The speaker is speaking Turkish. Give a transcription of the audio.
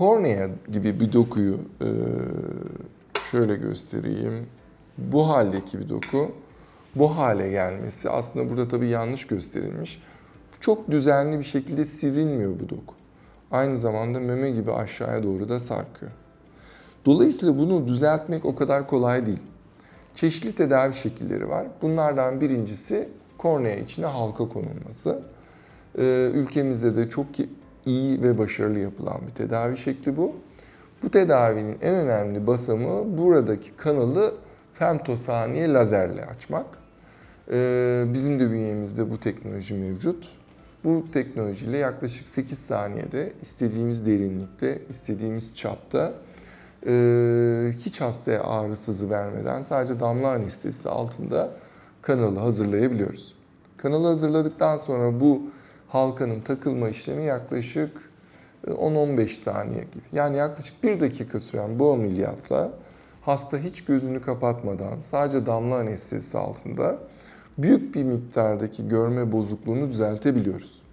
kornea gibi bir dokuyu e, şöyle göstereyim. Bu haldeki bir doku bu hale gelmesi aslında burada tabii yanlış gösterilmiş. Çok düzenli bir şekilde sivrilmiyor bu doku. Aynı zamanda meme gibi aşağıya doğru da sarkıyor. Dolayısıyla bunu düzeltmek o kadar kolay değil. Çeşitli tedavi şekilleri var. Bunlardan birincisi kornea içine halka konulması. Ee, ülkemizde de çok iyi ve başarılı yapılan bir tedavi şekli bu. Bu tedavinin en önemli basamağı buradaki kanalı femtosaniye lazerle açmak. Ee, bizim de bünyemizde bu teknoloji mevcut. Bu teknolojiyle yaklaşık 8 saniyede istediğimiz derinlikte, istediğimiz çapta e, hiç hastaya ağrı sızı vermeden sadece damla anestezisi altında kanalı hazırlayabiliyoruz. Kanalı hazırladıktan sonra bu halkanın takılma işlemi yaklaşık e, 10-15 saniye gibi. Yani yaklaşık 1 dakika süren bu ameliyatla hasta hiç gözünü kapatmadan sadece damla anestezisi altında büyük bir miktardaki görme bozukluğunu düzeltebiliyoruz.